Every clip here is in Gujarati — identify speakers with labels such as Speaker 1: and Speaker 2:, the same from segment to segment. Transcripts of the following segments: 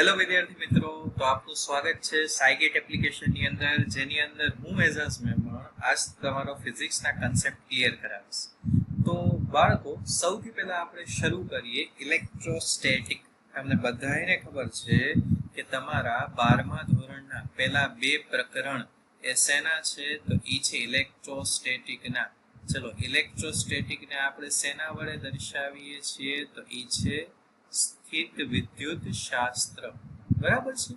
Speaker 1: હેલો વિદ્યાર્થી મિત્રો, તો આપનું સ્વાગત છે સાયગેટ એપ્લિકેશનની અંદર, જેની અંદર હું એઝાઝ મેમ્બર આજ તમારો ફિઝિક્સના કન્સેપ્ટ ક્લિયર કરાવીશ. તો બાળકો, સૌથી પહેલા આપણે શરૂ કરીએ ઇલેક્ટ્રોસ્ટેટિક તમને બધાને ખબર છે કે તમારા બારમા ધોરણના પહેલા બે પ્રકરણ એ શેના છે, તો એ છે ઇલેક્ટ્રોસ્ટેટિકના ચલો ઇલેક્ટ્રોસ્ટેટિકને આપણે શેના વડે દર્શાવીએ છીએ, તો એ છે સ્થિત વિદ્યુત શાસ્ત્ર. બરાબર છે?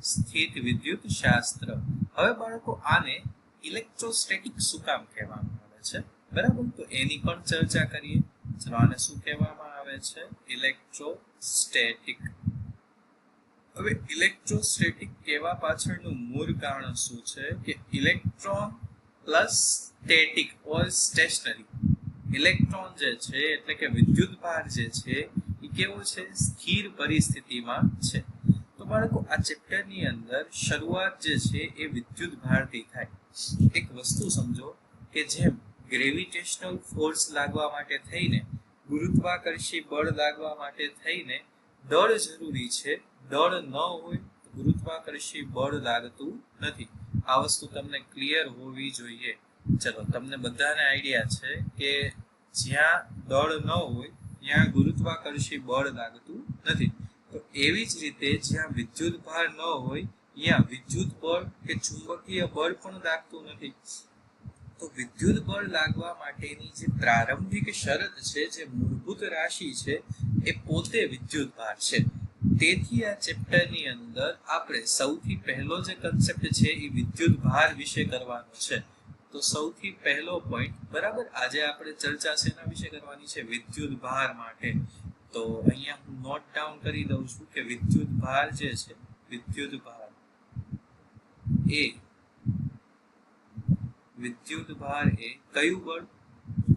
Speaker 1: સ્થિત વિદ્યુત શાસ્ત્ર. હવે બાળકો આને ઇલેક્ટ્રોસ્ટેટિક શું કામ કહેવામાં આવે છે? બરાબર? તો એની પણ ચર્ચા કરીએ. ચલો આને શું કહેવામાં આવે છે? ઇલેક્ટ્રોસ્ટેટિક હવે ઇલેક્ટ્રોસ્ટેટિક કહેવા પાછળનું મૂળ કારણ શું છે? કે electron plus static or stationary electron જે છે, એટલે કે વિદ્યુત ભાર જે છે કેવો છે? સ્થિર પરિસ્થિતિમાં છે. તો બાળકો, આ ચેપ્ટરની અંદર શરૂઆત જે છે એ વિદ્યુત ભારથી થાય. એક વસ્તુ સમજો કે જેમ ગ્રેવિટેશનલ ફોર્સ લાગવા માટે થઈને, ગુરુત્વાકર્ષી બળ લાગવા માટે થઈને દળ જરૂરી છે, દળ ન હોય તો ગુરુત્વાકર્ષી બળ લાગતું નથી. આ વસ્તુ તમને ક્લિયર હોવી જોઈએ. ચલો, તમને બધાને આઈડિયા છે કે જ્યાં દળ ન હોય ત્યાં ગુરુત્વાકર્ષી બળ લાગતું નથી. તો એવી જ રીતે જ્યાં વિદ્યુત ભાર ન હોય, ત્યાં વિદ્યુત બળ કે ચુંબકીય બળ પણ લાગતું નથી. તો વિદ્યુત બળ લાગવા માટેની જે પ્રારંભિક શરત છે, જે મૂળભૂત રાશિ છે, એ પોતે વિદ્યુત ભાર છે. તેથી આ ચેપ્ટરની અંદર આપણે સૌથી પહેલો જે કન્સેપ્ટ છે, એ વિદ્યુત ભાર વિશે કરવાનો છે. તો સૌથી પહેલો પોઈન્ટ બરાબર, આજે આપણે ચર્ચા શેના વિશે કરવાની છે? વિદ્યુત ભાર માટે. તો અહીંયા હું નોટ ડાઉન કરી દઉં છું કે વિદ્યુત ભાર જે છે વિદ્યુત ભાર એ વિદ્યુત ભાર એ કયું બળ?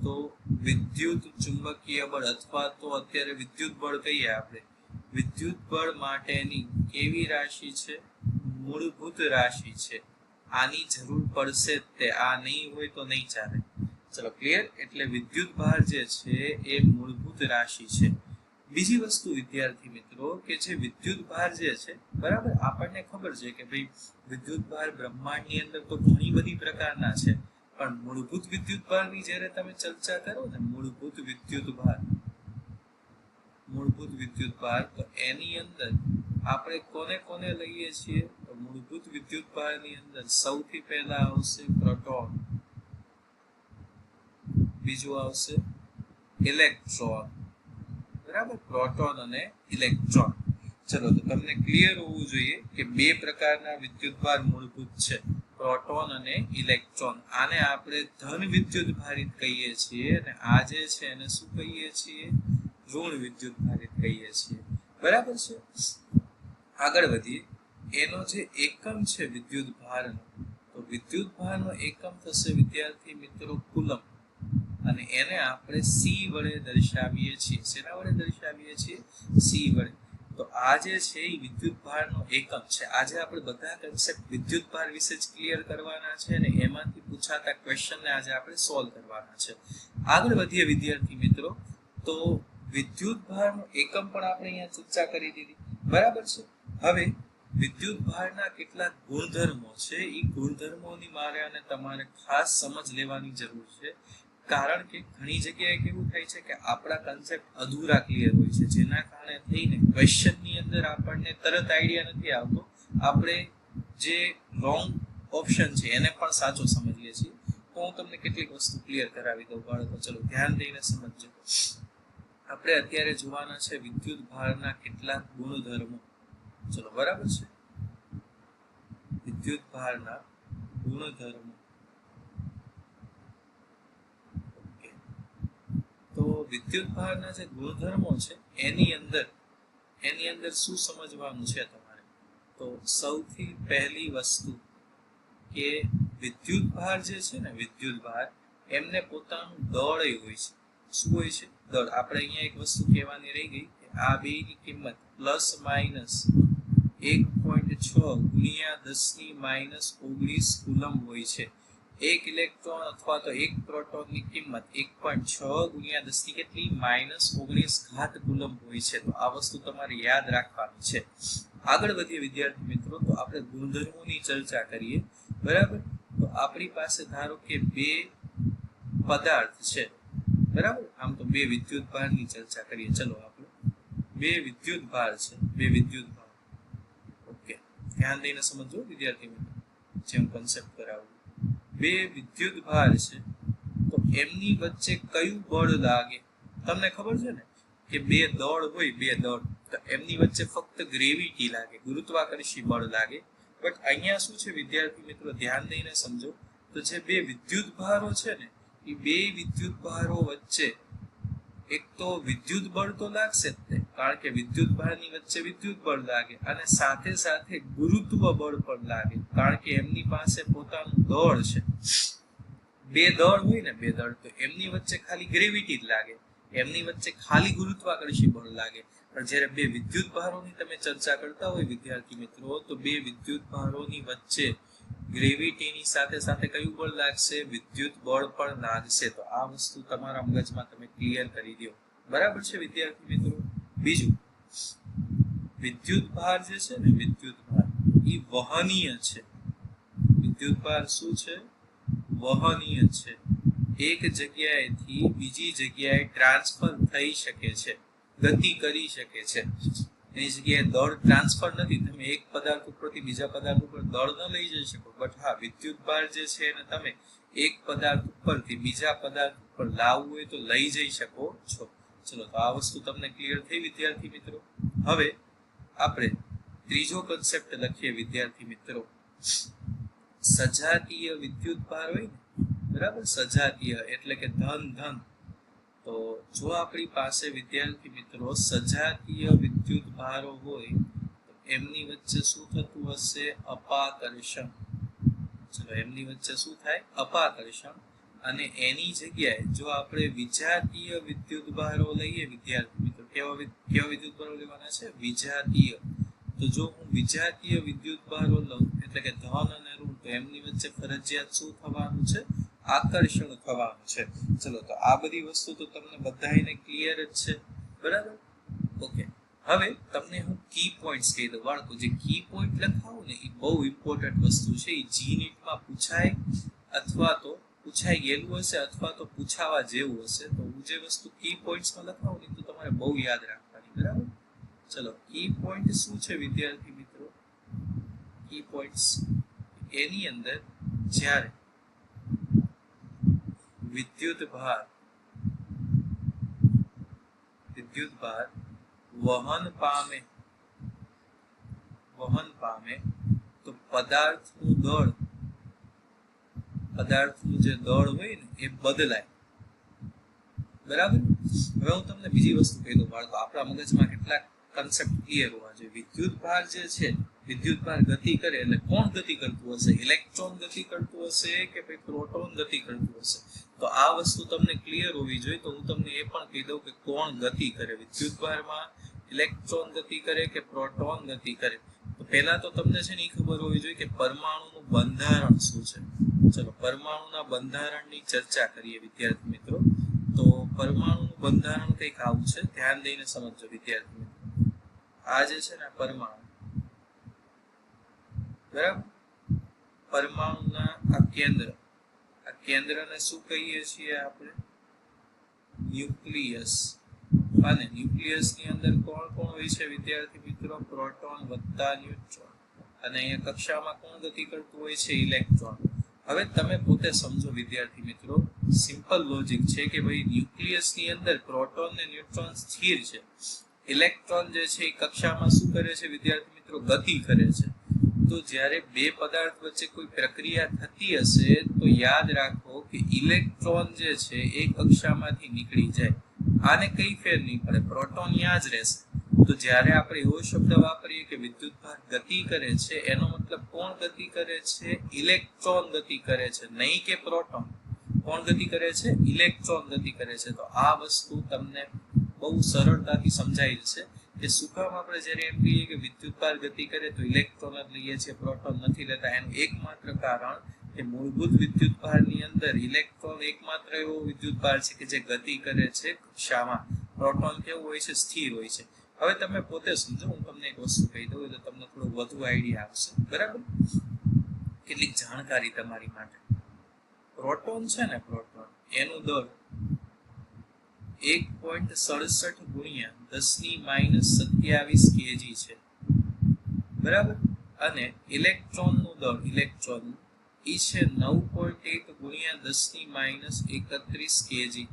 Speaker 1: તો વિદ્યુત ચુંબકીય બળ, અથવા તો અત્યારે વિદ્યુત બળ કહીએ આપણે. વિદ્યુત બળ માટેની કેવી રાશિ છે? મૂળભૂત રાશિ છે. આની જરૂર પડશે તે, આ નહીં હોય તો નહીં ચાલે. ચલો ક્લિયર એટલે વિદ્યુત ભાર જે છે, એ મૂળભૂત રાશિ છે. બીજી વસ્તુ, વિદ્યાર્થી મિત્રો, કે જે વિદ્યુત ભાર જે છે, બરાબર? આપણને ખબર છે કે ભાઈ, વિદ્યુત ભાર બ્રહ્માંડની અંદર તો ઘણી બધી પ્રકારના છે, પણ મૂળભૂત વિદ્યુત ભારની જ્યારે તમે ચર્ચા કરો ને, મૂળભૂત વિદ્યુત ભાર, મૂળભૂત વિદ્યુત ભાર, તો એની અંદર આપણે કોને કોને લઈએ છીએ? તો મૂળભૂત વિદ્યુત ભારની અંદર સૌથી પહેલા આવશે પ્રોટોન. બીજું આવશે ઇલેક્ટ્રોન. બરાબર? પ્રોટોન અને ઇલેક્ટ્રોન. ચલો, તો તમને ક્લિયર હોવું જોઈએ કે બે પ્રકારના વિદ્યુત ભાર મૂળભૂત છે. પ્રોટોન અને ઇલેક્ટ્રોન. આને આપણે ધન વિદ્યુત ભારિત કહીએ છીએ અને આ જે છે એને શું કહીએ છીએ? ઋણ વિદ્યુત ભારિત કહીએ છીએ. બરાબર છે? આગળ વધીએ. એનો જે એકમ છે વિદ્યુત ભારનો તો વિદ્યુત ભારનો એકમ થશે વિદ્યાર્થી મિત્રો કુલમ. અને એને આપણે સી વડે દર્શાવીએ છીએ. શેના વડે દર્શાવીએ છીએ? સી વડે. તો આ જે છે એ વિદ્યુત ભારનો એકમ છે. આજે આપણે બધા કન્સેપ્ટ વિદ્યુત ભાર વિશે જ ક્લિયર કરવાના છે અને એમાંથી પૂછાતા ક્વેશ્ચનને આજે આપણે સોલ્વ કરવાના છે. આગળ વધીએ વિદ્યાર્થી મિત્રો. તો વિદ્યુત ભારનો એકમ પણ આપણે અહીંયા ચર્ચા કરી દીધી. બરાબર છે? હવે વિદ્યુત ભારના કેટલાક ગુણધર્મો છે, એ ગુણધર્મોની મારે અને તમારે ખાસ સમજ લેવાની જરૂર છે. કારણ કે ઘણી જગ્યાએ કેવું થાય છે કે આપણા કન્સેપ્ટ અધૂરા ક્લિયર હોય છે, જેના કારણે થઈને ક્વેશ્ચનની અંદર આપણને તરત આઈડિયા નથી આવતો. આપણે જે રોંગ ઓપ્શન છે, એને પણ સાચો સમજીએ છીએ. તો હું તમને કેટલીક વસ્તુ ક્લિયર કરાવી દઉં, બાળકો, ચલો ધ્યાન દઈને સમજજો. આપણે અત્યારે જોવાના છે વિદ્યુત ભારના કેટલાક ગુણધર્મો. ચલો, બરાબર છે? વિદ્યુત ભારના ગુણધર્મો તો વિદ્યુત ભારના જે ગુણધર્મો છે, એની અંદર એની અંદર શું સમજવાનું છે તમારે? તો સૌથી પહેલી વસ્તુ કે વિદ્યુત ભાર જે છે ને વિદ્યુત ભાર એમને પોતાનું દળ હોય છે. શું હોય છે? દળ. આપણે અહીંયા એક વસ્તુ કહેવાની રહી ગઈ કે આ બે ની કિંમત પ્લસ માઇનસ એક છ ગુણ્યા દસની માઇનસ ઓગણીસ કુલમ હોય છે. એક ઇલેક્ટ્રોન અથવા તો એક પ્રોટોનની કિંમત એક પોઈન્ટ છ ગુણ્યા દસની કેટલી? માઇનસ ઓગણીસ ઘાત કુલમ હોય છે. તો આ વસ્તુ તમારે યાદ રાખવાની છે. આગળ વધીએ વિદ્યાર્થી મિત્રો, તો આપણે ગુણધર્મોની ચર્ચા કરીએ. બરાબર? તો આપણી પાસે ધારો કે બે પદાર્થ છે. બરાબર? આમ તો બે વિદ્યુત ભારની ચર્ચા કરીએ. ચલો આપણે. બે વિદ્યુત ભાર છે. બે વિદ્યુત ભાર ધ્યાન દઈને સમજો વિદ્યાર્થી મિત્રો જેમ કન્સેપ્ટ કરાવું. બે વિદ્યુત ભાર છે, તો એમની વચ્ચે કયું બળ લાગે? તમને ખબર છે ને કે બે દળ હોય, બે દળ, તો એમની વચ્ચે ફક્ત ગ્રેવિટી લાગે, ગુરુત્વાકર્ષી બળ લાગે. બટ અહીંયા શું છે વિદ્યાર્થી મિત્રો? ધ્યાન દઈને સમજો. તો જે બે વિદ્યુત ભારો છે ને, એ બે વિદ્યુત ભારો વચ્ચે એક તો વિદ્યુત બળ તો લાગશે જ તે કારણ કે વિદ્યુત ભારની વચ્ચે વિદ્યુત બળ લાગે અને સાથે સાથે ગુરુત્વ બળ પણ લાગે. કારણ કે એમની પાસે પોતાનું દળ છે. બે દળ હોય ને બે દળ, તો એમની વચ્ચે ખાલી ગ્રેવિટી જ લાગે. એમની વચ્ચે ખાલી ગુરુત્વાકર્ષી બળ લાગે. પણ જ્યારે બે વિદ્યુત ભારોની તમે ચર્ચા કરતા હોય વિદ્યાર્થી મિત્રો, તો બે વિદ્યુત ભારોની વચ્ચે ગ્રેવિટીની સાથે સાથે કયું બળ લાગશે? વિદ્યુત બળ પણ લાગશે. તો આ વસ્તુ તમારા મગજમાં તમે ક્લિયર કરી દો. બરાબર છે વિદ્યાર્થી મિત્રો? બીજું, વિદ્યુત ભાર જે છે ને, વિદ્યુત ભાર એ વહનીય છે. વિદ્યુત ભાર શું છે? વહનીય છે. એક જગ્યાએથી બીજી જગ્યાએ ટ્રાન્સફર થઈ શકે છે, ગતિ કરી શકે છે. એની જગ્યાએ દળ ટ્રાન્સફર નથી, તમે એક પદાર્થ ઉપરથી બીજા પદાર્થ ઉપર દળ ન લઈ જઈ શકો. બટ હા, વિદ્યુત ભાર જે છે એને તમે એક પદાર્થ ઉપરથી બીજા પદાર્થ ઉપર લાવવું હોય તો લઈ જઈ શકો છો. ચલો, તો આ વસ્તુ તમને ક્લિયર થઈ વિદ્યાર્થી મિત્રો. હવે આપણે ત્રીજો કન્સેપ્ટ લખીએ વિદ્યાર્થી મિત્રો. સજાતીય વિદ્યુત ભાર હોય ને, બરાબર? સજાતીય એટલે કે ધન ધન. તો જો આપણી પાસે વિદ્યાર્થી મિત્રો સજાતીય વિદ્યુત ભારો હોય, તો એમની વચ્ચે શું થતું હશે? અપાકર્ષણ. ચલો, એમની વચ્ચે શું થાય? અપાકર્ષણ. અને એની જગ્યાએ જો આપણે વિજાતીય વિદ્યુત ભારો લઈએ, વિદ્યાર્થી મિત્રો, કેવા કેવા વિદ્યુત ભારો લેવાના છે? વિજાતીય. તો જો હું વિજાતીય વિદ્યુત ભારો લઉં, એટલે કે ધન અને ઋણ, તો એમની વચ્ચે ફરજિયાત શું થવાનું છે? આકર્ષણ થવાનું છે. ચલો, તો આ બધી વસ્તુ તો તમને બધાને ક્લિયર જ છે. બરાબર? ઓકે હવે તમને હું કી પોઈન્ટ્સ કહી દઉં. બાળકો, જે કી પોઈન્ટ લખાવું ને, એ બહુ ઇમ્પોર્ટન્ટ વસ્તુ છે. એ જી નીટમાં પૂછાય અથવા તો પૂછાઈ ગયેલું હશે અથવા તો પૂછાવા જેવું હશે, તો હું જે વસ્તુ કી પોઈન્ટ્સમાં લખાવું ને તો તમારે બહુ યાદ રાખવાની, બરાબર? ચલો કી પોઈન્ટ શું છે વિદ્યાર્થી મિત્રો? કી પોઈન્ટ્સ એની અંદર જ્યારે વિદ્યુત ભાર વિદ્યુત ભાર વહન પામે વહન પામે, તો પદાર્થનું દળ પદાર્થનું જે દળ હોય ને, એ બદલાય. બરાબર? હવે હું તમને બીજી વસ્તુ કહી દઉં, બાળકો. આપણા મગજમાં કેટલાક કન્સેપ્ટ ક્લિયર હોવા જોઈએ. વિદ્યુત ભાર જે છે, વિદ્યુત ભાર ગતિ કરે એટલે કોણ ગતિ કરતું હશે? ઇલેક્ટ્રોન ગતિ કરતું હશે કે ભાઈ પ્રોટોન ગતિ કરતું હશે? તો આ વસ્તુ તમને ક્લિયર હોવી જોઈએ. તો હું તમને એ પણ કહી દઉં કે કોણ ગતિ કરે? વિદ્યુત ભારમાં ઇલેક્ટ્રોન ગતિ કરે કે પ્રોટોન ગતિ કરે? તો પહેલા તો તમને છે ને એ ખબર હોવી જોઈએ કે પરમાણુનું બંધારણ શું છે? ચલો, પરમાણુના બંધારણની ચર્ચા કરીએ વિદ્યાર્થી મિત્રો. તો પરમાણુનું બંધારણ કંઈક આવું છે, ધ્યાન દઈને સમજજો વિદ્યાર્થી મિત્રો. આ જે છે ને પરમાણુ. બરાબર? પરમાણુના આ કેન્દ્ર. આ કેન્દ્રને શું કહીએ છીએ આપણે? ન્યુક્લિયસ. અને ન્યુક્લિયસની અંદર કોણ કોણ હોય છે વિદ્યાર્થી મિત્રો? પ્રોટોન વત્તા ન્યુટ્રોન. અને અહીંયા કક્ષામાં કોણ ગતિ કરતું હોય છે? ઇલેક્ટ્રોન. હવે તમે પોતે સમજો વિદ્યાર્થી મિત્રો સિમ્પલ લોજિક છે કે ભાઈ ન્યુક્લિયસની અંદર પ્રોટોન ને ન્યુટ્રોન સ્થિર છે. ઇલેક્ટ્રોન જે છે એ કક્ષામાં શું કરે છે વિદ્યાર્થી મિત્રો? ગતિ કરે છે. તો જ્યારે બે પદાર્થ વચ્ચે કોઈ પ્રક્રિયા થતી હશે, તો યાદ રાખો કે ઇલેક્ટ્રોન જે છે એ કક્ષામાંથી નીકળી જાય. આને કઈ ફેર નહીં પડે. પ્રોટોન ત્યાં જ રહેશે. તો જ્યારે આપણે એવો શબ્દ વાપરીએ કે વિદ્યુત ભાર ગતિ કરે છે, એનો મતલબ કોણ ગતિ કરે છે? ઇલેક્ટ્રોન ગતિ કરે છે. નહીં કે પ્રોટોન. કોણ ગતિ કરે છે? ઇલેક્ટ્રોન ગતિ કરે છે. તો આ વસ્તુ તમને બહુ સરળતાથી સમજાયેલ છે કે શું આપણે જ્યારે એમ કહીએ કે વિદ્યુત ભાર ગતિ કરે તો ઇલેક્ટ્રોન જ લઈએ છીએ, પ્રોટોન નથી લેતા. એનું એકમાત્ર કારણ કે મૂળભૂત વિદ્યુત ભારની અંદર ઇલેક્ટ્રોન એકમાત્ર એવો વિદ્યુત ભાર છે કે જે ગતિ કરે છે. કક્ષામાં પ્રોટોન કેવું હોય છે? સ્થિર હોય છે. હવે તમે પોતે સમજો, હું તમને એક વસ્તુ કહી દઉં, એટલે તમને થોડો વધુ આઈડિયા આવશે. બરાબર? કેટલીક જાણકારી તમારી માટે. પ્રોટોન છે ને પ્રોટોન, એનું દર એક પોઈન્ટ સડસઠ ગુણ્યા દસની માઇનસ સત્યાવીસ કેજી છે. બરાબર? અને ઇલેક્ટ્રોનનું દર, ઇલેક્ટ્રોન એ છે નવ પોઈન્ટ એક ગુણ્યા દસની માઇનસ એકત્રીસ કેજી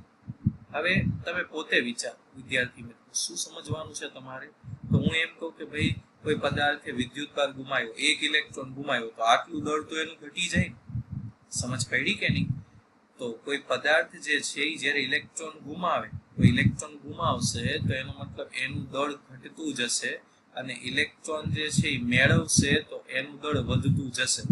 Speaker 1: હવે તમે પોતે વિચારો, વિદ્યાર્થી શું સમજવાનું છે તમારે? તો હું એમ કહું કે ભાઈ, કોઈ પદાર્થે વિદ્યુત ભાર ગુમાયો, એક ઇલેક્ટ્રોન ગુમાયો, તો આટલું દળ તો એનું ઘટી જાય સમજ પડી કે નહીં? તો કોઈ પદાર્થ જે છે એ જ્યારે ઇલેક્ટ્રોન ગુમાવે તો ઇલેક્ટ્રોન ગુમાવશે તો એનો મતલબ એનું દળ ઘટતું જશે અને ઇલેક્ટ્રોન જે છે એ મેળવશે તો એનું દળ વધતું જશે.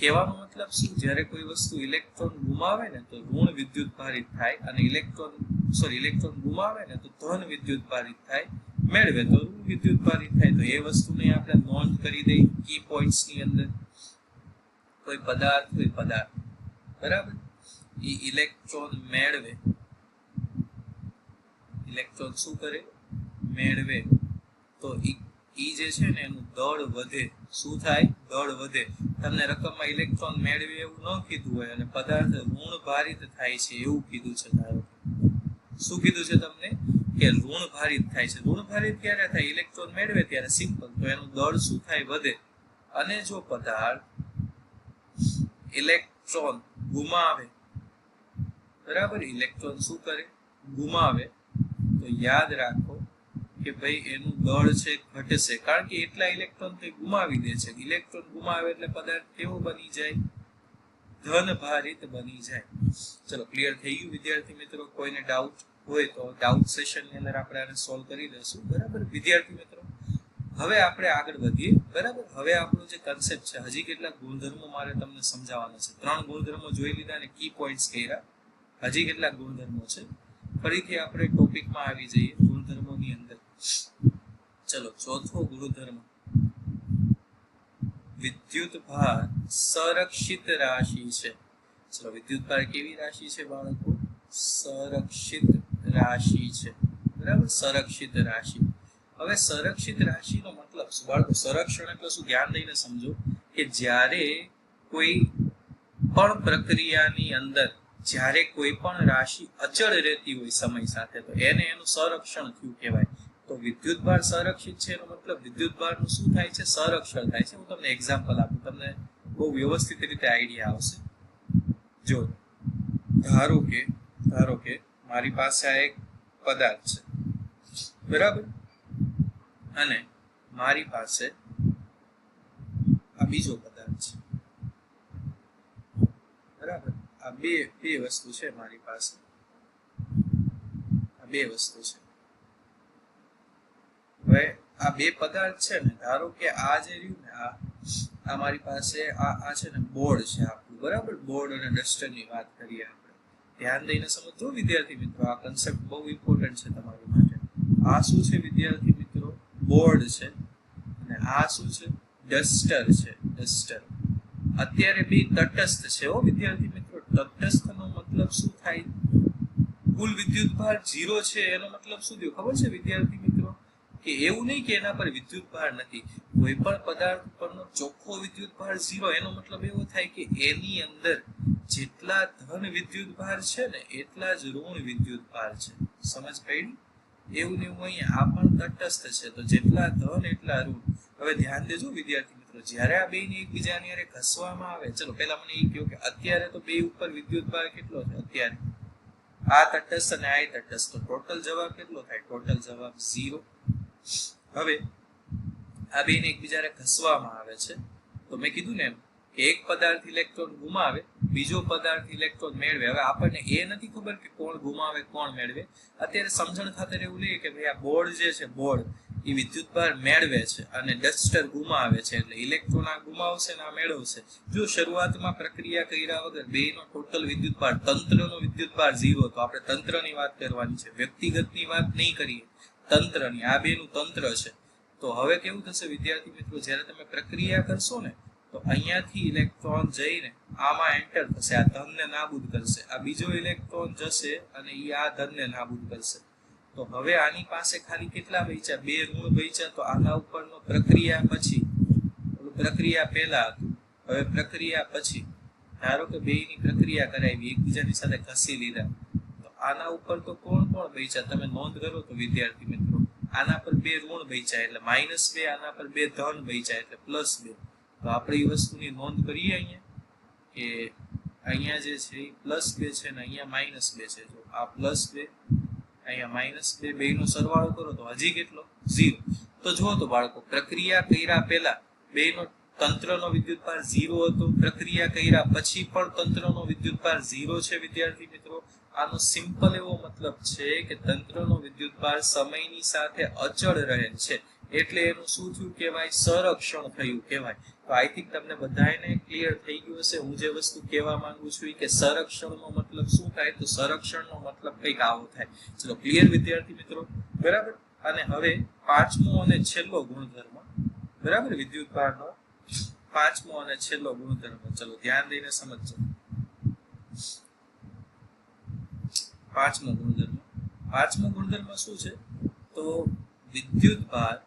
Speaker 1: કહેવાનો મતલબ શું? જ્યારે કોઈ વસ્તુ ઇલેક્ટ્રોન ગુમાવે ને તો ઋણ વિદ્યુત ભારિત થાય અને ઇલેક્ટ્રોન સોરી ઇલેક્ટ્રોન ગુમાવે ને તો ધન વિદ્યુત ભારિત થાય, મેળવે તો ઋણ વિદ્યુત ભારિત થાય. તો એ વસ્તુને આપણે નોંધ કરી દઈ કી પોઈન્ટ્સની અંદર. કોઈ પદાર્થ કોઈ પદાર્થ. બરાબર? એ ઇલેક્ટ્રોન મેળવે. ઇલેક્ટ્રોન શું કરે? મેળવે. તો ઈ જે છે ને, એનું દળ વધે. શું થાય? દળ વધે. તમને રકમમાં ઇલેક્ટ્રોન મેળવે એવું ન કીધું હોય અને પદાર્થ ઋણ ભારિત થાય છે એવું કીધું છે ધારો શું કીધું છે તમને? કે ઋણ ભારિત થાય છે. ઋણ ભારિત ક્યારે થાય? ઇલેક્ટ્રોન મેળવે ત્યારે. સિમ્પલ તો એનું દળ શું થાય? વધે. અને જો પદાર્થ ઇલેક્ટ્રોન ગુમાવે, બરાબર? ઇલેક્ટ્રોન શું કરે? ગુમાવે. તો યાદ રાખો કે ભાઈ એનું દળ છે ઘટશે કારણ કે એટલા ઇલેક્ટ્રોન તે ગુમાવી દે છે. ઇલેક્ટ્રોન ગુમાવે એટલે પદાર્થ કેવો બની જાય? ધન ભારિત બની જાય. ચલો ક્લિયર થઈ ગયું? વિદ્યાર્થી મિત્રો, કોઈને ડાઉટ હોય તો ડાઉટ સેશનની અંદર આપણે આને સોલ્વ કરી દઈશું. બરાબર? વિદ્યાર્થી મિત્રો, હવે આપણે આગળ વધીએ. બરાબર? હવે આપણો જે કન્સેપ્ટ છે, હજી કેટલા ગુણધર્મો મારે તમને સમજાવવાના છે. ત્રણ ગુણધર્મો જોઈ લીધા અને કી પોઈન્ટ્સ કર્યા. હજી કેટલા ગુણધર્મો છે. ફરીથી આપણે ટોપિકમાં આવી જઈએ, ગુણધર્મોની અંદર. ચલો, ચોથો ગુણધર્મ વિદ્યુત ભાર સંરક્ષિત રાશિ છે. ચલો, વિદ્યુત ભાર કેવી રાશિ છે બાળકો? સંરક્ષિત રાશિ છે. બરાબર? સંરક્ષિત રાશિ. હવે સંરક્ષિત રાશિનો મતલબ શું? બાળકો, સંરક્ષણ એટલે શું? ધ્યાન દઈને સમજો કે જ્યારે કોઈ પણ પ્રક્રિયાની અંદર, જ્યારે કોઈ પણ રાશિ અચળ રહેતી હોય સમય સાથે, તો એને એનું સંરક્ષણ થયું કહેવાય. વિદ્યુત ભાર સંરક્ષિત છે એનો મતલબ વિદ્યુત ભારનું શું થાય છે? સંરક્ષણ થાય છે. હું તમને એક્ઝામ્પલ આપું. તમને બહુ વ્યવસ્થિત રીતે આઈડિયા આવશે. જો, ધારો કે ધારો કે મારી પાસે આ એક પદાર્થ છે. બરાબર? અને મારી પાસે આ બીજો પદાર્થ છે. બરાબર? આ બે બે વસ્તુ છે મારી પાસે. આ બે વસ્તુ છે. હવે આ બે પદાર્થ છે ને, ધારો કે આ જે રહ્યું ને, આ આ મારી પાસે, આ આ છે ને બોર્ડ છે આપણું, બરાબર? બોર્ડ અને ડસ્ટરની વાત કરીએ આપણે. ધ્યાન દઈને સમજો વિદ્યાર્થી મિત્રો, આ કન્સેપ્ટ બહુ ઇમ્પોર્ટન્ટ છે તમારી માટે. આ શું છે વિદ્યાર્થી મિત્રો? બોર્ડ છે. અને આ શું છે? ડસ્ટર છે, ડસ્ટર. અત્યારે બે તટસ્થ છે હો વિદ્યાર્થી મિત્રો. તટસ્થનો મતલબ શું થાય? કુલ વિદ્યુત ભાર ઝીરો છે, એનો મતલબ શું થયો? ખબર છે વિદ્યાર્થી મિત્રો? કે એવું નહીં કે એના પર વિદ્યુત ભાર નથી. કોઈ પણ પદાર્થ પરનો ચોખ્ખો વિદ્યુત ભાર ઝીરો, એનો મતલબ એવો થાય કે એની અંદર જેટલા ધન વિદ્યુત ભાર છે ને એટલા જ ઋણ વિદ્યુત ભાર છે. સમજ પડી? એવું ને એવું અહીંયા આ પણ તટસ્થ છે. તો જેટલા ધન એટલા ઋણ. હવે ધ્યાન દેજો વિદ્યાર્થી મિત્રો, જ્યારે આ બેને એકબીજાની અરે ઘસવામાં આવે, ચલો પહેલા મને એ કહ્યું કે અત્યારે તો બે ઉપર વિદ્યુત ભાર કેટલો છે? અત્યારે. આ તટસ્થ અને આ તટસ્થ. તો ટોટલ જવાબ કેટલો થાય? ટોટલ જવાબ ઝીરો. હવે, આ બેને એકબીજાને ઘસવામાં આવે છે. તો મેં કીધું ને એમ કે એક પદાર્થ ઇલેક્ટ્રોન ગુમાવે, બીજો પદાર્થ ઇલેક્ટ્રોન મેળવે. હવે આપણને એ નથી ખબર કે કોણ ગુમાવે, કોણ મેળવે. અત્યારે સમજણ ખાતર એવું લઈએ કે ભાઈ આ બોર્ડ જે છે, બોર્ડ, એ વિદ્યુતભાર મેળવે છે અને ડસ્ટર ગુમાવે છે. એટલે ઇલેક્ટ્રોન આ ગુમાવશે ને આ મેળવશે. જો શરૂઆતમાં પ્રક્રિયા કર્યા વગર બે નો ટોટલ વિદ્યુતભાર તંત્રનો વિદ્યુતભાર ઝીરો, તો આપણે તંત્રની વાત કરવાની છે. વ્યક્તિગતની વાત નહીં કરીએ. તંત્રની, આ બેનું તંત્ર છે. તો હવે કેવું થશે વિદ્યાર્થી મિત્રો, જ્યારે તમે પ્રક્રિયા કરશો ને, તો અહીંયાથી ઇલેક્ટ્રોન જઈને આમાં એન્ટર થશે. આ ધનને નાબૂદ કરશે. આ બીજો ઇલેક્ટ્રોન જશે અને એ આ ધનને નાબૂદ કરશે. તો હવે આની પાસે ખાલી કેટલા બચ્યા બે ઋણ બચ્યા તો આના ઉપરનો પ્રક્રિયા પછી પ્રક્રિયા પહેલા હતું. હવે પ્રક્રિયા પછી, ધારો કે બેયની પ્રક્રિયા કરાવી, એકબીજાની સાથે ઘસી લીધા. આના ઉપર તો કોણ કોણ બચ્યા? તમે નોંધ કરો તો વિદ્યાર્થી મિત્રો, આના પર બે ઋણ બચ્યા એટલે માઇનસ બે, આના પર બે ધન બચ્યા એટલે પ્લસ બે. તો આપણે એ વસ્તુની નોંધ કરીએ અહીંયા કે અહીંયા જે છે એ પ્લસ બે છે ને અહીંયા માઇનસ બે છે. જો આ પ્લસ બે, અહીંયા માઇનસ બે બે નો સરવાળો કરો તો હજી કેટલો? ઝીરો તો જુઓ તો બાળકો, પ્રક્રિયા કર્યા પહેલા બે નો તંત્રનો વિદ્યુતભાર ઝીરો હતો. પ્રક્રિયા કર્યા પછી પણ તંત્રનો વિદ્યુતભાર ઝીરો છે વિદ્યાર્થી મિત્રો. આનો સિમ્પલ એવો મતલબ છે કે તંત્રનો વિદ્યુતભાર સમયની સાથે અચળ રહે છે. એટલે એનું શું થયું કહેવાય? સંરક્ષણ થયું કહેવાય. તો આઈ થિંક તમને બધાને ક્લિયર થઈ ગયું હશે. હું જે વસ્તુ કહેવા માંગુ છું કે સંરક્ષણનો મતલબ શું થાય? તો સંરક્ષણનો મતલબ કંઈક આવો થાય. ચલો ક્લિયર વિદ્યાર્થી મિત્રો? બરાબર? અને હવે પાંચમો અને છેલ્લો ગુણધર્મ. બરાબર? વિદ્યુતભારનો પાંચમો અને છેલ્લો ગુણધર્મ. ચલો, ધ્યાન દઈને સમજજો. પાંચમો ગુણધર્મ. પાંચમો ગુણધર્મ શું છે? તો વિદ્યુત ભાર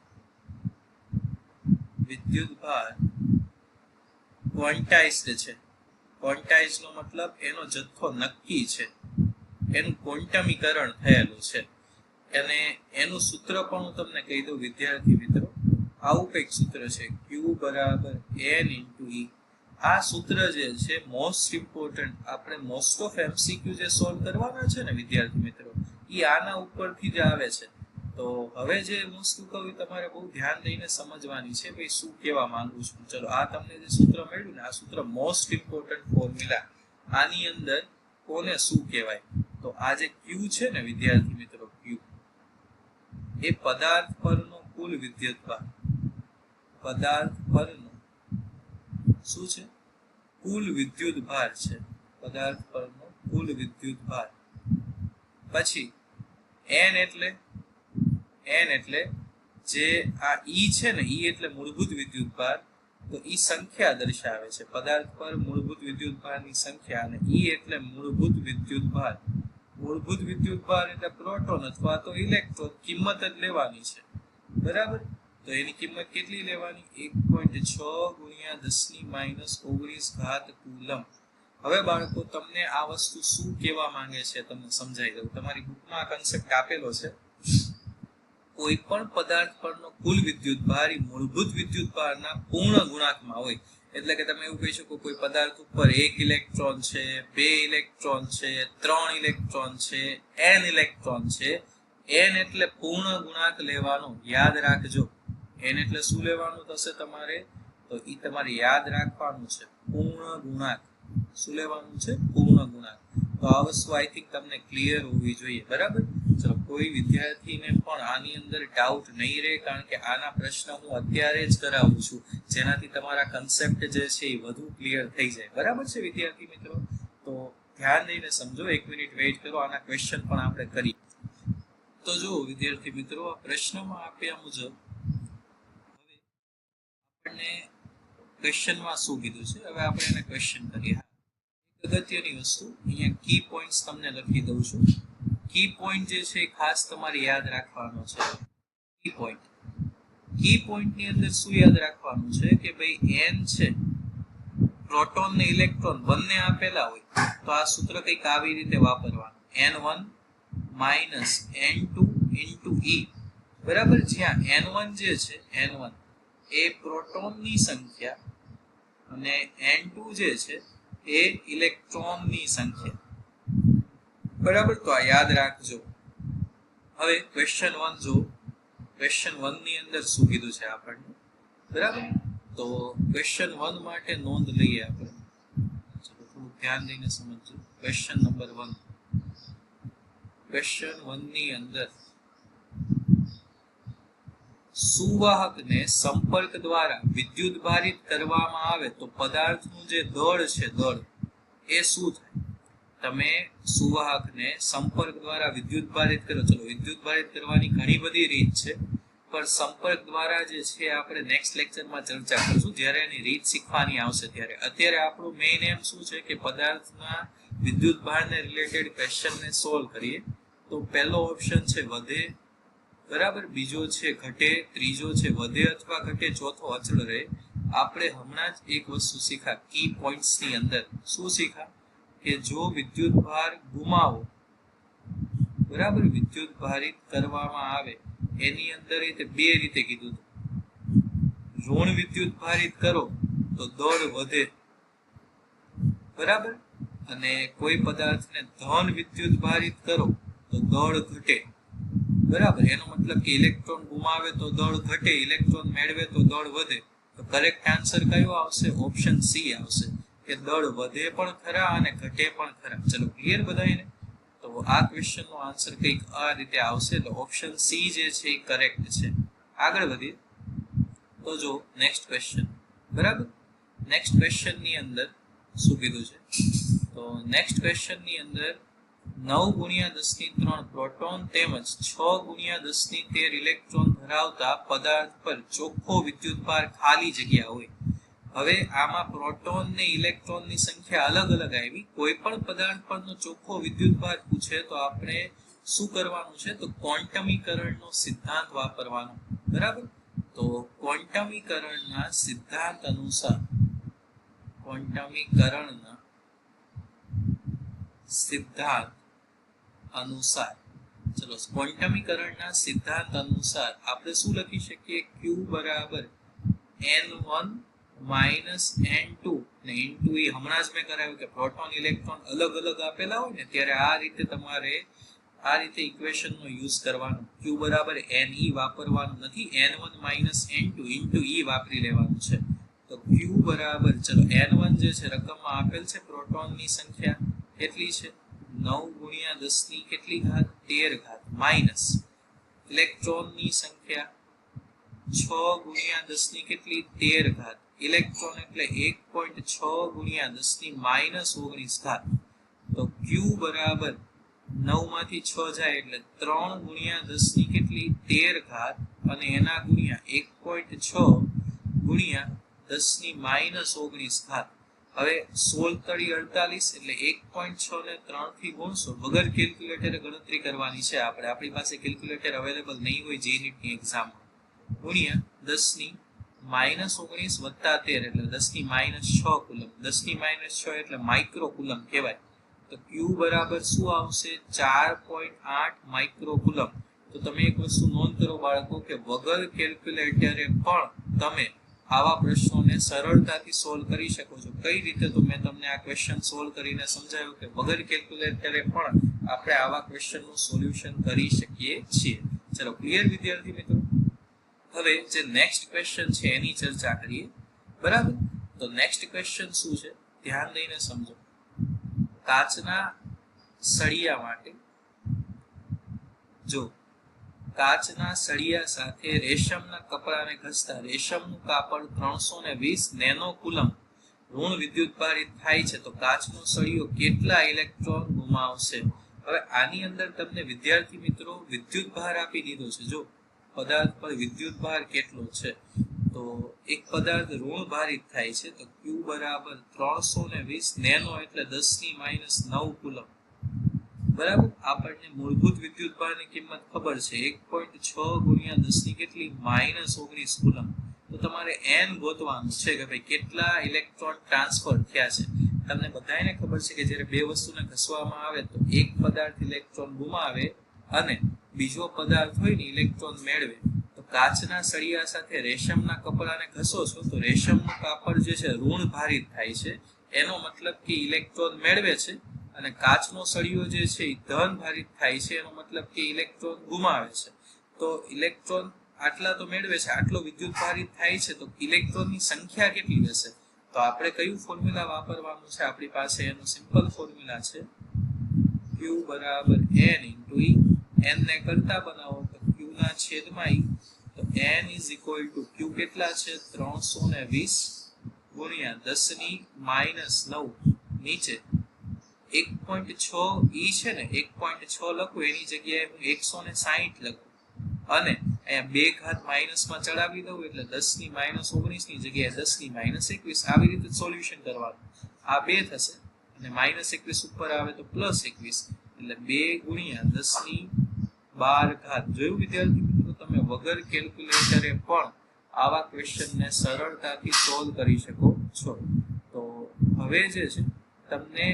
Speaker 1: વિદ્યુત ભાર ક્વોન્ટાઇઝડ છે. ક્વોન્ટાઇઝ નો મતલબ એનો જથ્થો નક્કી છે. એનું ક્વોન્ટમીકરણ થયેલું છે. અને એનું સૂત્ર પણ હું તમને કહી દઉં, વિદ્યાર્થી મિત્રો. આવું કંઈક સૂત્ર છે. ક્યુ બરાબર એન ઇન્ટુ ઈ આ સૂત્ર જે છે મોસ્ટ ઇમ્પોર્ટન્ટ આપણે મોસ્ટ ઓફ એમસીક્યુ જે સોલ્વ કરવાના છે ને વિદ્યાર્થી મિત્રો એ આના ઉપરથી જ આવે છે. તો હવે જે વસ્તુ કહું તમારે બહુ ધ્યાન દઈને સમજવાની છે ભાઈ શું કહેવા માંગુ છું. ચલો, આ તમને જે સૂત્ર મળ્યું ને, આ સૂત્ર મોસ્ટ ઇમ્પોર્ટન્ટ ફોર્મ્યુલા આની અંદર કોને શું કહેવાય? તો આ જે ક્યુ છે ને વિદ્યાર્થી મિત્રો ક્યુ એ પદાર્થ પરનો કુલ વિદ્યુતભાર, પદાર્થ પરનો શું છે? કુલ વિદ્યુત ભાર છે, પદાર્થ પરનો કુલ વિદ્યુત ભાર. પછી એન એટલે એન એટલે જે આ ઈ છે ને ઈ એટલે મૂળભૂત વિદ્યુત ભાર, તો ઈ સંખ્યા દર્શાવે છે. પદાર્થ પર મૂળભૂત વિદ્યુત ભારની સંખ્યા અને ઈ એટલે મૂળભૂત વિદ્યુત ભાર. મૂળભૂત વિદ્યુત ભાર એટલે પ્રોટોન અથવા તો ઇલેક્ટ્રોન, કિંમત જ લેવાની છે. બરાબર? તો એની કિંમત કેટલી લેવાની? એક પોઈન્ટ છ ગુણ્યા દસની માઇનસ ઓગણીસ ઘાત કુલમ હવે બાળકો, તમને આ વસ્તુ શું કહેવા માંગે છે તમને સમજાઈ દઉં તમારી બુકમાં આ કન્સેપ્ટ આપેલો છે. કોઈ પણ પદાર્થ પરનો કુલ વિદ્યુત ભાર એ મૂળભૂત વિદ્યુત ભારના પૂર્ણ ગુણાંકમાં હોય. એટલે કે તમે એવું કહી શકો, કોઈ પદાર્થ ઉપર એક ઇલેક્ટ્રોન છે, બે ઇલેક્ટ્રોન છે, ત્રણ ઇલેક્ટ્રોન છે એન ઇલેક્ટ્રોન છે. એન એટલે પૂર્ણ ગુણાંક લેવાનો. યાદ રાખજો. એન એટલે શું લેવાનું થશે તમારે? તો એ તમારે યાદ રાખવાનું છે, પૂર્ણ ગુણાંક. શું લેવાનું છે? પૂર્ણ ગુણાંક. તો આ વસ્તુ આઈ થિંક તમને ક્લિયર હોવી જોઈએ, બરાબર? ચલો, કોઈ વિદ્યાર્થીને પણ આની અંદર ડાઉટ નહીં રહે, કારણ કે આના પ્રશ્ન હું અત્યારે જ કરાવું છું. જેનાથી તમારા કન્સેપ્ટ જે છે એ વધુ ક્લિયર થઈ જાય. બરાબર છે વિદ્યાર્થી મિત્રો? તો ધ્યાન દઈને સમજો, એક મિનિટ વેઇટ કરો, આના ક્વેશ્ચન પણ આપણે કરીએ. તો જો વિદ્યાર્થી મિત્રો, આ પ્રશ્નમાં આપ્યા મુજબ આપણને ક્વેશ્ચનમાં શું કીધું છે? હવે આપણે એને ક્વેશ્ચન કરીએ. અગત્યની વસ્તુ, અહીંયા કી પોઈન્ટ્સ તમને લખી દઉં છું. કી પોઈન્ટ જે છે ખાસ તમારે યાદ રાખવાનો છે. કી પોઈન્ટ કી પોઈન્ટની અંદર શું યાદ રાખવાનું છે? કે ભાઈ એન છે પ્રોટોન ને ઇલેક્ટ્રોન બંને આપેલા હોય, તો આ સૂત્ર કંઈક આવી રીતે વાપરવાનું. N one minus N two into E બરાબર? જ્યાં એન વન જે છે એન વન એ પ્રોટોનની સંખ્યા અને એન ટુ જે છે, એ ઇલેક્ટ્રોનની સંખ્યા. બરાબર? તો આ યાદ રાખજો. હવે ક્વેશ્ચન વન જો ક્વેશ્ચન વનની અંદર શું કીધું છે આપણને? બરાબર? તો ક્વેશ્ચન વન માટે નોંધ લઈએ આપણે. થોડું ધ્યાન દઈને સમજજો. ક્વેશ્ચન નંબર વન ક્વેશ્ચન વનની અંદર સુવાહકને સંપર્ક દ્વારા વિદ્યુત ભારિત કરવામાં આવે તો પદાર્થનું જે દળ છે દળ, એ શું થાય? તમે સુવાહકને સંપર્ક દ્વારા વિદ્યુત ભારિત કરો. ચલો વિદ્યુત ભારિત કરવાની ઘણી બધી રીત છે, પણ સંપર્ક દ્વારા જે છે આપણે નેક્સ્ટ લેક્ચરમાં ચર્ચા કરશું. જ્યારે એની રીત શીખવાની આવશે ત્યારે. અત્યારે આપણું મેઇન એમ શું છે કે પદાર્થના વિદ્યુત ભારને રિલેટેડ ક્વેશ્ચનને સોલ્વ કરીએ. તો પહેલો ઓપ્શન છે વધે બરાબર? બીજો છે ઘટે, ત્રીજો છે વધે અથવા ઘટે, ચોથો અચળ રહે. આપણે હમણાં જ એક વસ્તુ શીખા કી પોઈન્ટ્સની અંદર. શું શીખા કે જો વિદ્યુત ભાર ગુમાવો, બરાબર? વિદ્યુત ભારિત કરવામાં આવે. એની અંદર એ બે રીતે કીધું ઋણ વિદ્યુત ભારિત કરો, તો દળ વધે. બરાબર? અને કોઈ પદાર્થને ધન વિદ્યુત ભારિત કરો, તો દળ ઘટે. બરાબર, એનો મતલબ કે ઇલેક્ટ્રોન ગુમાવે તો દળ ઘટે ઇલેક્ટ્રોન મેળવે તો દળ વધે. તો કરેક્ટ આન્સર કયો આવશે? ઓપ્શન સી આવશે. કે દળ વધે પણ ખરા અને ઘટે પણ ખરા. ચલો ક્લિયર બધાને તો આ ક્વેશ્ચન નો આન્સર કંઈક આ રીતે આવશે. એટલે ઓપ્શન સી જે છે એ કરેક્ટ છે. આગળ વધીએ. તો જો નેક્સ્ટ ક્વેશ્ચન બરાબર? નેક્સ્ટ ક્વેશ્ચનની અંદર શું કીધું છે? તો નેક્સ્ટ ક્વેશ્ચનની અંદર નવ ગુણ્યા દસની ત્રણ પ્રોટોન તેમજ છ ગુણ્યા દસની તેર ઇલેક્ટ્રોન ધરાવતા પદાર્થ પર ચોખ્ખો વિદ્યુતભાર ખાલી જગ્યા હોય. હવે આમાં પ્રોટોન ને ઇલેક્ટ્રોનની સંખ્યા અલગ અલગ આવી. કોઈ પણ પદાર્થ પરનો ચોખ્ખો વિદ્યુતભાર પૂછે તો આપણે શું કરવાનું છે? તો ક્વોન્ટમીકરણનો સિદ્ધાંત વાપરવાનો. બરાબર? તો ક્વોન્ટમીકરણના સિદ્ધાંત અનુસાર ક્વોન્ટમીકરણના સિદ્ધાંત અનુસાર. ચલો ક્વોન્ટમીકરણના સિદ્ધાંત અનુસાર આપણે શું લખી શકીએ? Q બરાબર n1 માઇનસ એન ટુ ને એન ટુ એ હમણાં જ મેં કરાવ્યું કે પ્રોટોન, ઇલેક્ટ્રોન અલગ અલગ આપેલા હોય ને, ત્યારે આ રીતે તમારે આ રીતે ઇક્વેશનનો યુઝ કરવાનો. Q બરાબર ઈ વાપરવાનું નથી. N one minus n two into e વાપરી લેવાનું છે. તો q બરાબર, ચલો એન વન જે છે, રકમમાં આપેલ છે પ્રોટોનની સંખ્યા કેટલી છે? નવ ગુણ્યા દસની કેટલી ઘાત? તેર ઘાત. માઇનસ. ઇલેક્ટ્રોનની સંખ્યા છ ગુણ્યા દસની કેટલી? તેર ઘાત. ઇલેક્ટ્રોન એટલે એક પોઈન્ટ છ ગુણ્યા દસની માઇનસ ઓગણીસ ઘાત. તો ક્યુ બરાબર નવમાંથી છ જાય એટલે ત્રણ ગુણ્યા દસની કેટલી? તેર ઘાત. અને એના ગુણ્યા એક પોઈન્ટ છ ગુણ્યા દસની માઇનસ ઓગણીસ ઘાત. હવે સોળ તળી અડતાલીસ એટલે એક પોઈન્ટ છ ને ત્રણથી ગુણશો. વગર કેલ્ક્યુલેટરે ગણતરી કરવાની છે આપણે. આપણી પાસે કેલ્ક્યુલેટર અવેલેબલ નહીં હોય જે નીટની એક્ઝામમાં ગુણ્યા દસની માઇનસ ઓગણીસ વત્તા તેર એટલે દસની માઇનસ છ કુલમ. દસની માઇનસ છ એટલે માઇક્રો કુલમ કહેવાય. તો ક્યુ બરાબર શું આવશે? ચાર પોઈન્ટ આઠ માઇક્રો કુલમ. તો તમે એક વસ્તુ નોંધ કરો બાળકો કે વગર કેલ્ક્યુલેટરે પણ તમે આવા પ્રશ્નોને સરળતાથી સોલ્વ કરી શકો છો. કઈ રીતે તો મેં તમને આ ક્વેશ્ચન સોલ્વ કરીને સમજાવ્યું કે વગર કેલ્ક્યુલેટરે પણ આપણે આવા ક્વેશ્ચનનું સોલ્યુશન કરી શકીએ છીએ. ચલો ક્લિયર વિદ્યાર્થી મિત્રો? હવે જે નેક્સ્ટ ક્વેશ્ચન છે, એની ચર્ચા કરીએ. બરાબર? તો નેક્સ્ટ ક્વેશ્ચન શું છે? ધ્યાન દઈને સમજો. કાચના સળિયા માટે જો કાચના સળિયા સાથે રેશમના કપડાને ઘસતા રેશમનું કાપડ ત્રણસો ને વીસ નેનો કુલમ ઋણ વિદ્યુત ભારિત થાય છે. તો કાચનો સળિયો કેટલા ઇલેક્ટ્રોન ગુમાવશે? હવે આની અંદર તમને વિદ્યાર્થી મિત્રો વિદ્યુત ભાર આપી દીધો છે. જો પદાર્થ પર વિદ્યુત ભાર કેટલો છે? તો એક પદાર્થ ઋણ ભારિત થાય છે. તો ક્યુ બરાબર ત્રણસો ને વીસ નેનો એટલે દસની માઇનસ નવ કુલમ. બરાબર? આપણને મૂળભૂત વિદ્યુત ભારની કિંમત ખબર છે. એક પોઈન્ટ છ ગુણ્યા દસની કેટલી? માઇનસ ઓગણીસ કુલમ. તો તમારે એન ગોતવાનું છે કે ભાઈ કેટલા ઇલેક્ટ્રોન ટ્રાન્સફર થયા છે. તમને બધાને ખબર છે કે જ્યારે બે વસ્તુને ઘસવામાં આવે તો એક પદાર્થ ઇલેક્ટ્રોન ગુમાવે અને બીજો પદાર્થ હોય ને ઇલેક્ટ્રોન મેળવે. તો કાચના સળિયા સાથે રેશમના કપડાને ઘસો છો તો રેશમનું કાપડ જે છે ઋણ ભારિત થાય છે. એનો મતલબ કે ઇલેક્ટ્રોન મેળવે છે. અને કાચનો સળિયો જે છે એ ધન ભારિત થાય છે, એનો મતલબ કે ઇલેક્ટ્રોન ગુમાવે છે. તો ઇલેક્ટ્રોન આટલા તો મેળવે છે, આટલો વિદ્યુત ભારિત થાય છે, તો ઇલેક્ટ્રોનની સંખ્યા કેટલી રહેશે? તો આપણે કયું ફોર્મ્યુલા વાપરવાનું છે? આપણી પાસે એનું સિમ્પલ ફોર્મ્યુલા છે. Q બરાબર n ઇન્ટુ E. n ને કરતા બનાવો તો Q ના છેદમાં E. તો n is equal to Q કેટલા છે? ત્રણસો ને વીસ ગુણ્યા દસની માઇનસ નવ નીચે. એક પોઈન્ટ છ ઈ છે ને, એક પોઈન્ટ છ લખું, એની જગ્યાએ હું એકસો ને સાહીઠ લખું. અને અહીંયા બે ઘાત માઇનસમાં ચડાવી દઉં એટલે દસની માઇનસ ઓગણીસની જગ્યાએ દસની માઇનસ એકવીસ, આવી રીતે સોલ્યુશન કરવાનું. આ બે થશે, અને માઇનસ એકવીસ ઉપર આવે તો પ્લસ એકવીસ, એટલે બે ગુણ્યા દસની બાર ઘાત. જોયું વિદ્યાર્થી મિત્રો તમે વગર કેલ્ક્યુલેટરે પણ આવા ક્વેશ્ચનને સરળતાથી સોલ્વ કરી શકો છો. તો હવે જે છે, તમને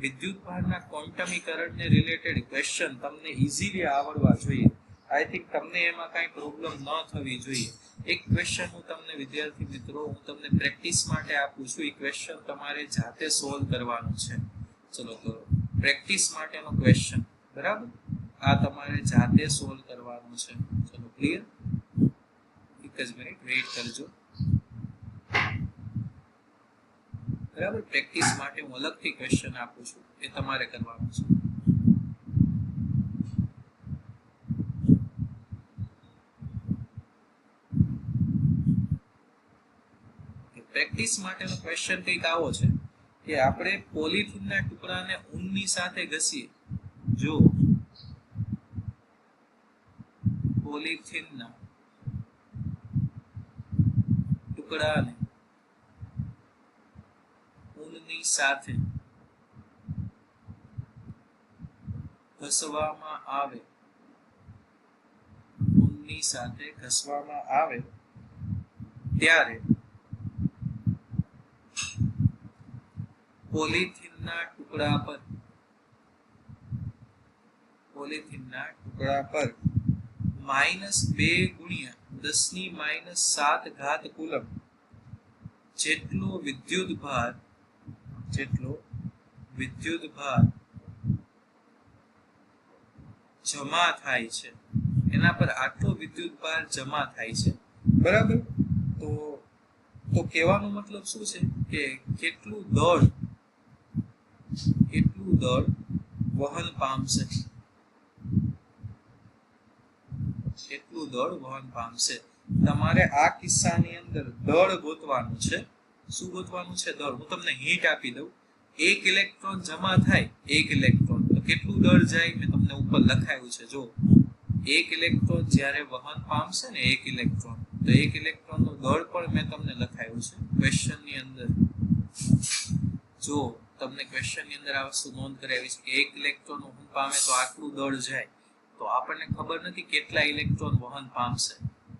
Speaker 1: વિદ્યુત ભારના ક્વોન્ટમીકરણને રિલેટેડ ક્વેશ્ચન તમને ઇઝીલી આવડવા જોઈએ. આઈ થિંક તમને એમાં કાંઈ પ્રોબ્લેમ ન થવી જોઈએ. એક ક્વેશ્ચન હું તમને વિદ્યાર્થી મિત્રો, હું તમને પ્રેક્ટિસ માટે આપું છું. એ ક્વેશ્ચન તમારે જાતે સોલ્વ કરવાનું છે. ચલો તો પ્રેક્ટિસ માટેનો ક્વેશ્ચન બરાબર? આ તમારે જાતે સોલ્વ કરવાનું છે. ચલો ક્લિયર એક જ મિનિટ વેઇટ કરજો. બરાબર? પ્રેક્ટિસ માટે હું અલગથી ક્વેશ્ચન આપું છું, એ તમારે કરવાનું છે. પ્રેક્ટિસ માટેનો ક્વેશ્ચન કંઈક આવો છે કે આપણે પોલિથીનના ટુકડાને ઊનની સાથે ઘસીએ. જો પોલિથીનના ટુકડાને ઊનની સાથે ઘસવામાં આવે. ઊનની સાથે ઘસવામાં આવે ત્યારે પોલિથીનના ટુકડા પર, પોલિથીનના ટુકડા પર માઇનસ બે ગુણ્યા દસની માઇનસ સાત ઘાત કુલમ જેટલો વિદ્યુત ભાર જેટલો વિદ્યુત ભાર જમા થાય છે. એના પર આટલો વિદ્યુત ભાર જમા થાય છે. બરાબર? તો તો કહેવાનો મતલબ શું છે? કે કેટલું દળ કેટલું દળ વહન પામશે કેટલું દળ વહન પામશે તમારે આ કિસ્સાની અંદર દળ ગોતવાનું છે. શું ગોતવાનું છે દળ. હું તમને હિન્ટ આપી દઉં. એક ઇલેક્ટ્રોન જમા થાય, એક ઇલેક્ટ્રોન તો કેટલું દળ જાય? મેં તમને ઉપર લખાયું છે. જો એક ઇલેક્ટ્રોન જ્યારે વહન પામશે ને, એક ઇલેક્ટ્રોન તો એક ઇલેક્ટ્રોનનું દળ પણ મેં તમને લખાયું છે. ક્વેશ્ચનની અંદર. જો તમને ક્વેશ્ચનની અંદર આ વસ્તુ નોંધ કરાવી છે કે એક ઇલેક્ટ્રોન વહન પામે તો આટલું દળ જાય. તો આપણને ખબર નથી કેટલા ઇલેક્ટ્રોન વહન પામશે.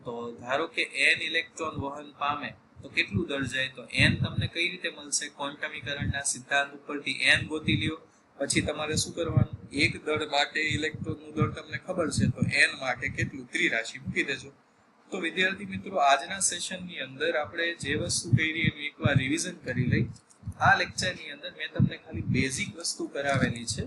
Speaker 1: તો ધારો કે એન ઇલેક્ટ્રોન વહન પામે તો કેટલું દળ જાય? તો એન તમને કઈ રીતે મળશે? ક્વોન્ટમીકરણના સિદ્ધાંત ઉપરથી એન ગોતી લ્યો. પછી તમારે શું કરવાનું? એક દળ માટે ઇલેક્ટ્રોનનું દળ તમને ખબર છે, તો એન માટે કેટલું? ત્રિરાશિ. મૂકી દેજો. તો વિદ્યાર્થી મિત્રો, આજના સેશનની અંદર આપણે જે વસ્તુ કરી એનું એકવાર રિવિઝન કરી લઈ. આ લેક્ચરની અંદર મેં તમને ખાલી બેઝિક વસ્તુ કરાવેલી છે.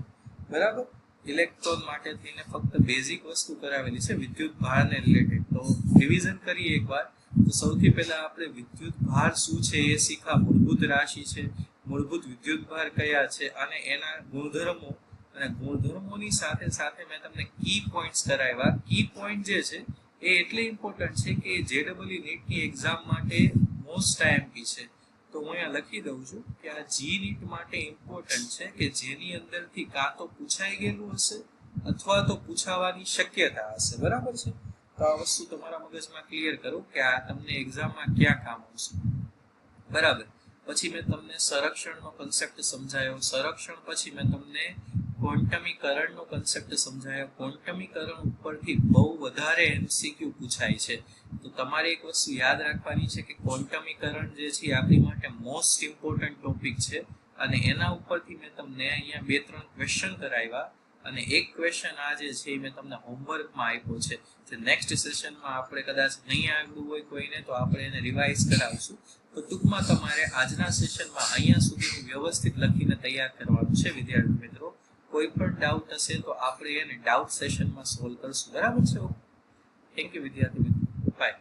Speaker 1: બરાબર? ઇલેક્ટ્રોન માટે થઈને ફક્ત બેઝિક વસ્તુ કરાવેલી છે, વિદ્યુત ભારને રિલેટેડ તો રિવિઝન કરીએ એકવાર. તો સૌથી પહેલા આપણે વિદ્યુત ભાર શું છે એ શીખા. મૂળભૂત રાશિ છે, મૂળભૂત વિદ્યુત ભાર કયા છે અને એના ગુણધર્મો અને ગુણધર્મોની સાથે સાથે મેં તમને કી પોઈન્ટ્સ કરાવ્યા. કી પોઈન્ટ જે છે એ એટલે ઇમ્પોર્ટન્ટ છે કે જે ડબલઈ નીટની એક્ઝામ માટે મોસ્ટ આઈએમપી છે. તો હું અહીંયા લખી દઉં છું કે આ જી નીટ માટે ઇમ્પોર્ટન્ટ છે કે જેની અંદરથી કાં તો પૂછાઈ ગયેલું હશે અથવા તો પૂછાવાની શક્યતા હશે. બરાબર છે? તો આ વસ્તુ તમારા મગજમાં ક્લિયર કરો કે આ તમને એક્ઝામમાં ક્યાં કામ આવશે. બરાબર? પછી મેં તમને સંરક્ષણનો કન્સેપ્ટ સમજાયો. સંરક્ષણ પછી મેં તમને ક્વોન્ટમીકરણનો કન્સેપ્ટ સમજાયો. ક્વોન્ટમીકરણ ઉપરથી બહુ વધારે એમસીક્યુ પૂછાય છે. તો તમારે એક વસ્તુ યાદ રાખવાની છે કે ક્વોન્ટમીકરણ જે છે આપણી માટે મોસ્ટ ઇમ્પોર્ટન્ટ ટોપિક છે. અને એના ઉપરથી મેં તમને અહીંયા બે ત્રણ ક્વેશ્ચન કરાવ્યા. અને એક ક્વેશ્ચન આ જે છે એ મેં તમને હોમવર્કમાં આપ્યો છે. જે નેક્સ્ટ સેશનમાં આપણે કદાચ નહીં આવ્યું હોય કોઈને, તો આપણે એને રિવાઇઝ કરાવશું. તો ટૂંકમાં તમારે આજના સેશનમાં અહીંયા સુધીનું વ્યવસ્થિત લખીને તૈયાર કરવાનું છે, વિદ્યાર્થી મિત્રો. કોઈ પણ ડાઉટ હશે તો આપણે એને ડાઉટ સેશનમાં સોલ્વ કરશું. બરાબર છે? થેન્ક યુ વિદ્યાર્થી મિત્રો. બાય